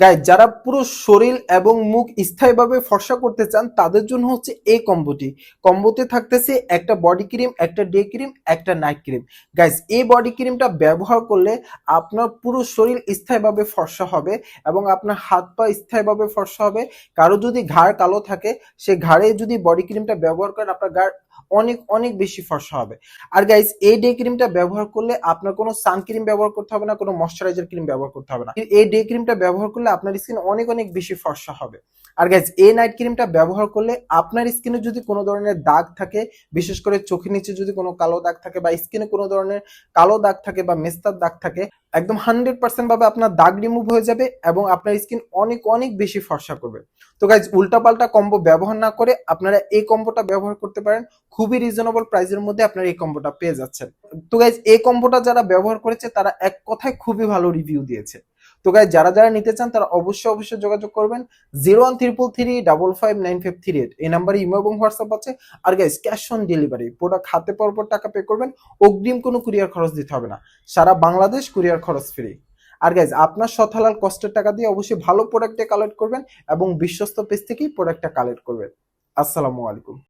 Guys যারা পুরো শরীর এবং মুখ স্থায়ীভাবে ফর্সা করতে চান, তাদের জন্য হচ্ছে এই কম্বোটি। কম্বোতে থাকতেছে একটা বডি ক্রিম একটা ডে ক্রিম একটা নাইট ক্রিম গাইজ এই বডি ক্রিমটা ব্যবহার করলে আপনার পুরো শরীর স্থায়ীভাবে ফর্সা হবে এবং আপনার হাত পা স্থায়ীভাবে ফর্সা হবে। কারও যদি ঘাড় কালো থাকে, সে ঘাড়ে যদি বডি ক্রিমটা ব্যবহার করেন, আপনার ঘাড় অনেক অনেক বেশি ফর্সা হবে। আর গাইজ এই ডে ক্রিমটা ব্যবহার করলে আপনার কোনো সান ক্রিম ব্যবহার করতে হবে না, কোনো ময়শ্চারাইজার ক্রিম ব্যবহার করতে হবে না। এই ডে ক্রিমটা ব্যবহার করলে আপনার স্কিন অনেক অনেক বেশি ফর্সা হবে। আর গাইজ এই নাইট ক্রিমটা ব্যবহার করলে আপনার স্কিনে যদি কোনো ধরনের দাগ থাকে, বিশেষ করে চোখের নিচে যদি কোনো কালো দাগ থাকে বা স্কিনে কোনো ধরনের কালো দাগ থাকে বা মেস্তার দাগ থাকে একদম হান্ড্রেড পার্সেন্ট ভাবে আপনার দাগ রিমুভ হয়ে যাবে এবং আপনার স্কিন অনেক অনেক বেশি ফর্সা করবে। তো গাইজ উল্টাপাল্টা কম্বো ব্যবহার না করে আপনারা এই কম্বোটা ব্যবহার করতে পারেন। খুবই রিজনেবল প্রাইসের মধ্যে আপনারা এই কম্বোটা পেয়ে যাচ্ছেন। তো গাইজ এই কম্বোটা যারা ব্যবহার করেছে, তারা এক কথায় খুবই ভালো রিভিউ দিয়েছে। তো গাই যারা যারা নিতে চান, তারা অবশ্যই অবশ্যই যোগাযোগ করবেন zero one triple three double five nine five three eight এই নাম্বারে ইমো এবং হোয়াটসঅ্যাপ আছে। আর guys cash on delivery product হাতে পর পর টাকা পে করবেন। অগ্রিম কোনো কুরিয়ার খরচ দিতে হবে না। সারা বাংলাদেশ কুরিয়ার খরচ ফ্রি আর গাইজ আপনার সথালাল কষ্টের টাকা দিয়ে অবশ্যই ভালো প্রোডাক্টে কালেক্ট করবেন এবং বিশ্বস্ত পেজ থেকেই প্রোডাক্টটা কালেক্ট করবেন। আসসালামু আলাইকুম।